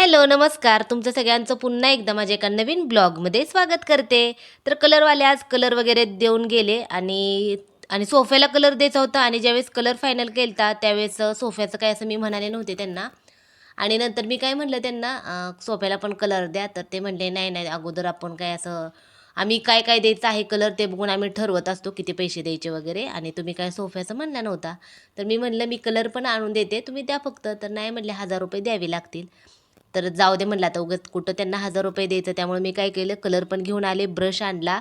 Hello नमस्कार. तुमचं सगळ्यांचं पुन्हा एकदा माझ्या एका नवीन ब्लॉगमध्ये स्वागत करते. तर कलरवाले आज कलर वगैरे देऊन गेले आणि आणि सोफ्याला कलर द्यायचा होता आणि ज्यावेळेस कलर फायनल केलता त्यावेळेस सोफ्याचं काय असं मी म्हणाले नव्हते त्यांना. आणि नंतर मी काय म्हणलं त्यांना सोफ्याला पण कलर द्या. तर ते म्हणले नाही नाही अगोदर आपण काय असं आम्ही काय काय द्यायचं आहे कलर ते बघून आम्ही ठरवत असतो किती पैसे द्यायचे वगैरे. आणि तुम्ही काय सोफ्याचं म्हणला नव्हता. तर मी म्हणलं मी कलर पण आणून देते तुम्ही द्या फक्त. तर नाही म्हणले हजार रुपये द्यावे लागतील. तर जाऊ दे म्हणलं आता उगाच कुठं त्यांना हजार रुपये द्यायचं त्यामुळे मी काय केलं कलर पण घेऊन आले ब्रश आणला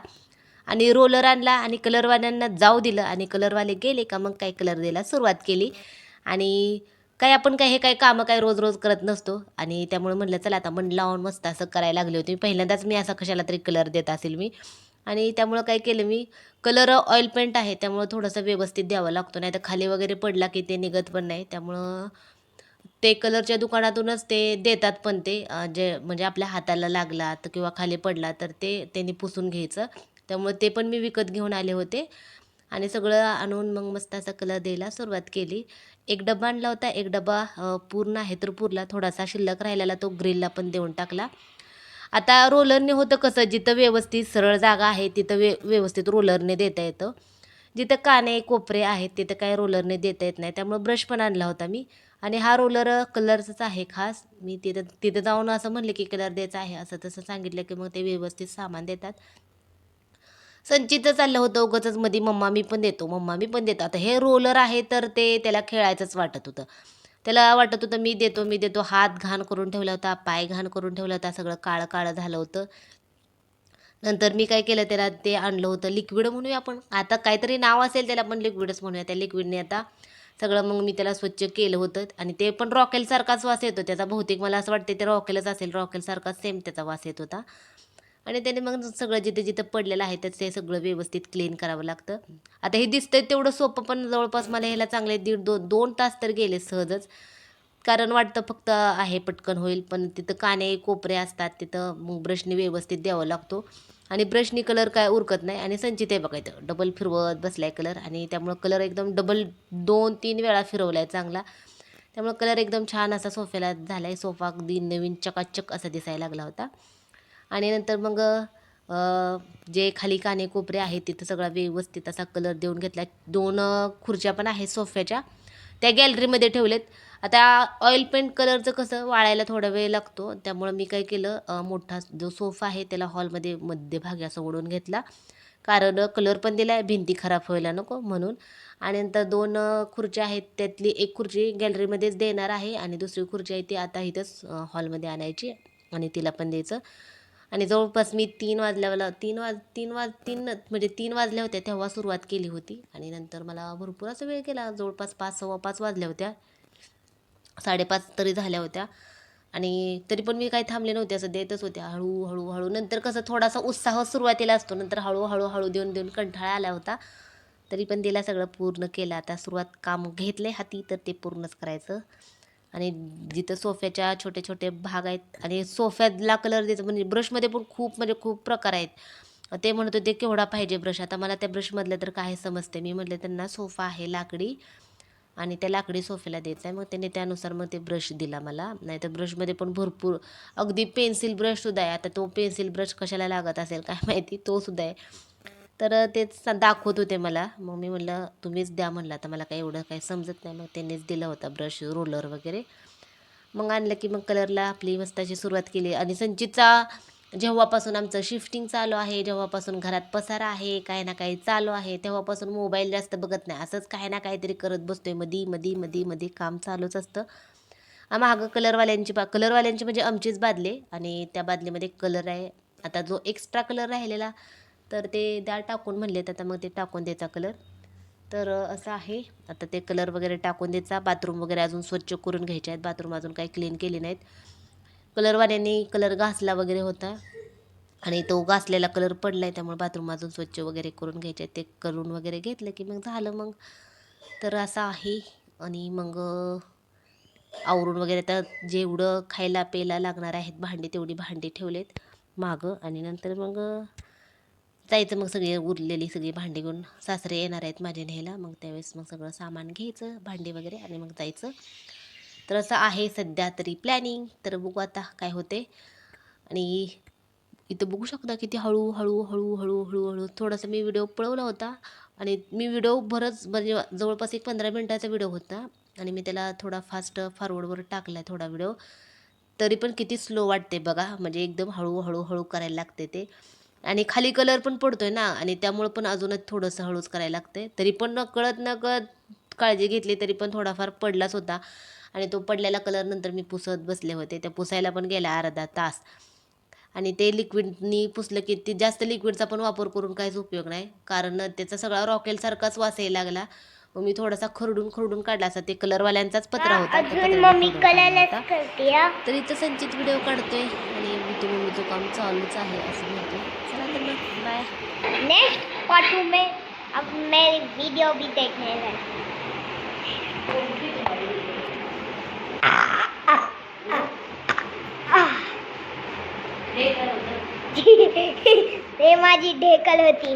आणि रोलर आणला आणि कलरवाल्यांना जाऊ दिलं आणि कलरवाले गेले का मग काय कलर द्यायला सुरुवात केली. आणि काय आपण काय हे काय कामं काय रोज रोज करत नसतो. आणि त्यामुळे म्हणलं चला आता मन लावून मस्त असं करायला लागले होते. पहिल्यांदाच मी असा कशाला तरी कलर देत असेल मी. आणि त्यामुळं काय केलं मी कलर ऑइल पेंट आहे त्यामुळं थोडंसं व्यवस्थित द्यावं लागतो. नाही तर खाली वगैरे पडला की ते निघत पण नाही. त्यामुळं ते कलरच्या दुकानातूनच ते देतात पण ते जे म्हणजे आपल्या हाताला लागला तर किंवा खाली पडला तर ते त्यांनी पुसून घ्यायचं. त्यामुळे ते पण मी विकत घेऊन आले होते आणि सगळं आणून मग मस्त असा कलर द्यायला सुरुवात केली. एक डबा आणला होता एक डबा पूर्ण आहे तर पुरला थोडासा शिल्लक राहिलेला तो ग्रिलला पण देऊन टाकला. आता रोलरने होतं कसं जिथं व्यवस्थित सरळ जागा आहे तिथं वे व्यवस्थित रोलरने देता येतं. जिथं काने कोपरे आहेत तिथं काय रोलरने देता येत नाही. त्यामुळं ब्रश पण आणला होता मी. आणि हा रोलर कलरचाच आहे खास. मी तिथं तिथं जाऊन असं म्हणले की कलर द्यायचा आहे असं तसं सांगितलं की मग ते व्यवस्थित सामान देतात. संचितचं चाललं होतं उगाचच. मध्ये मम्मा मी पण देतो मम्मा मी पण देतो. आता हे रोलर आहे तर ते त्याला खेळायचंच वाटत होतं. त्याला वाटत होतं मी देतो मी देतो. हात घाण करून ठेवला होता पाय घाण करून ठेवला होता सगळं काळं काळं झालं होतं. नंतर मी काय केलं त्याला ते आणलं होतं. लिक्विड म्हणूया आपण. आता काहीतरी नाव असेल त्याला पण लिक्विडच म्हणूया. त्या लिक्विडने आता सगळं मग मी त्याला स्वच्छ केलं होतं आणि ते पण रॉकेलसारखाच वास येतो. त्याचा बहुतेक मला असं वाटते ते रॉकेलच असेल. रॉकेलसारखाच सेम त्याचा वास येत होता. आणि त्याने मग सगळं जिथे जिथं पडलेलं आहे तर ते सगळं व्यवस्थित क्लीन करावं लागतं. आता हे दिसतंय तेवढं सोपं पण जवळपास मला ह्याला चांगले दीड दोन दोन तास तर गेले सहजच. कारण वाटतं फक्त आहे पटकन होईल पण तिथं काने कोपरे असतात तिथं मग ब्रशने व्यवस्थित द्यावा लागतो. आणि ब्रशनी कलर काय उरकत नाही आणि संचित आहे बघा इथं. डबल फिरवत बसलाय कलर आणि त्यामुळं कलर एकदम डबल दोन तीन वेळा फिरवला आहे चांगला. त्यामुळं कलर एकदम छान असा सोफ्याला झाला आहे सोफा अगदी नवीन चकाचक असा दिसायला लागला होता. आणि नंतर मग जे खाली काने कोपरे आहेत तिथं सगळा व्यवस्थित असा कलर देऊन घेतला दोन खुर्च्या पण आहेत सोफ्याच्या. त्या गॅलरीमध्ये ठेवलेत. आता ऑइल पेंट कलरचं कसं वाळायला थोडा वेळ लागतो त्यामुळं मी काय केलं मोठा जो सोफा आहे त्याला हॉलमध्ये मध्यभागी असं ओढून घेतला. कारण कलर पण दिला आहे भिंती खराब व्हायला नको म्हणून. आणि नंतर दोन खुर्च्या आहेत त्यातली एक खुर्ची गॅलरीमध्येच देणार आहे आणि दुसरी खुर्ची आहे ती आता इथंच हॉलमध्ये आणायची आणि तिला पण द्यायचं. आणि जवळपास मी तीन वाजल्याला तीन वाज तीन वाज तीन म्हणजे तीन वाजल्या होत्या तेव्हा सुरुवात केली होती. आणि नंतर मला भरपूर असा वेळ केला जवळपास पाच सव्वा पाच वाजल्या होत्या. साडेपाच तरी झाल्या होत्या. आणि तरी पण मी काही थांबले नव्हते असं देतच होत्या हळू हळू. हळू नंतर कसं थोडासा उत्साह सुरुवातीला असतो नंतर हळूहळू हळू देऊन देऊन कंठाळा आला होता. तरी पण तिला सगळं पूर्ण केलं. आता सुरुवात काम घेतले हाती तर ते पूर्णच करायचं. आणि जिथं सोफ्याच्या छोटे छोटे भाग आहेत आणि सोफ्याला कलर द्यायचं म्हणजे ब्रशमध्ये पण खूप म्हणजे खूप प्रकार आहेत. ते म्हणत होते केवढा पाहिजे ब्रश? आता मला त्या ब्रशमधलं तर काय समजते. मी म्हटलं त्यांना सोफा आहे लाकडी. आणि त्या लाकडी सोफ्याला देत आहे मग त्याने त्यानुसार मग ते ब्रश दिला मला. नाही तर ब्रशमध्ये पण भरपूर अगदी पेन्सिल ब्रशसुद्धा आहे. आता तो पेन्सिल ब्रश कशाला लागत असेल काय माहिती तोसुद्धा आहे. तर तेच दाखवत होते मला. मग मी म्हटलं तुम्हीच द्या म्हणलं. आता मला काही एवढं काही समजत नाही. मग त्यांनीच दिला होता ब्रश रोलर वगैरे. मग आणलं की मग कलरला आपली मस्ताची सुरुवात केली. आणि संचितचा जेव्हापासून आमचं शिफ्टिंग चालू आहे जेव्हापासून घरात पसारा आहे काही ना काही चालू आहे तेव्हापासून मोबाईल जास्त बघत नाही. असंच काही ना काहीतरी करत बसतोय. मधी मधी मधी मधी काम चालूच असतं. मागं कलरवाल्यांची बा कलरवाल्यांची म्हणजे आमचीच बादले आणि त्या बादलीमध्ये कलर आहे. आता जो एक्स्ट्रा कलर राहिलेला तर ते द्या टाकून म्हणलेत. आता मग ते टाकून द्यायचा कलर तर असं आहे. आता ते कलर वगैरे टाकून द्यायचा. बाथरूम वगैरे अजून स्वच्छ करून घ्यायचे आहेत. बाथरूम अजून काही क्लीन केले नाहीत. कलरवाल्याने कलर घासला वगैरे होता. आणि तो घासलेला कलर पडला आहे त्यामुळे बाथरूम अजून स्वच्छ वगैरे करून घ्यायचे ते करून वगैरे घेतलं की मग झालं मग. तर असं आहे. आणि मग आवरून वगैरे तर जेवढं खायला प्यायला लागणार आहेत भांडी तेवढी भांडी ठेवलेत मागं. आणि नंतर मग जायचं मग सगळी उरलेली सगळी भांडी घेऊन. सासरे येणार आहेत माझ्या न्यायला. मग त्यावेळेस मग सगळं सामान घ्यायचं भांडी वगैरे. आणि मग जायचं. तर असं आहे सध्या तरी प्लॅनिंग तर बघू आता काय होते. आणि इथं बघू शकता किती हळू हळू हळू हळू थोडासा मी व्हिडिओ पळवला होता. आणि मी व्हिडिओ बरंच म्हणजे जवळपास एक पंधरा मिनटाचा व्हिडिओ होता. आणि मी त्याला थोडा फास्ट फॉरवर्डवर टाकला आहे थोडा व्हिडिओ तरी पण किती स्लो वाटते बघा. म्हणजे एकदम हळू करायला लागते ते. आणि खाली कलर पण पडतोय ना. आणि त्यामुळं पण अजूनच थोडंसं हळूच करायला लागते तरी पण न कळत न कळत काळजी घेतली तरी पण थोडाफार पडलाच होता. आणि तो पडलेला कलर नंतर मी पुसत बसले होते. त्या पुसायला पण गेला अर्धा तास. आणि ते लिक्विडनी पुसलं की ते जास्त लिक्विडचा पण वापर करून काहीच उपयोग नाही. कारण त्याचा सगळा रॉकेलसारखाच वास यायला लागला. मग मी थोडासा खरडून खरडून काढला. असा ते कलरवाल्यांचाच पत्रा होता. तर इथं संचित व्हिडिओ काढतोय. आणि मी तुम्ही मम्मीचं काम चालूच आहे असं म्हणते चला तर मग बाय नेक्स्ट पार्ट टू में अब मैं वीडियो भी देखने लगा ते माझी ढेकल होती.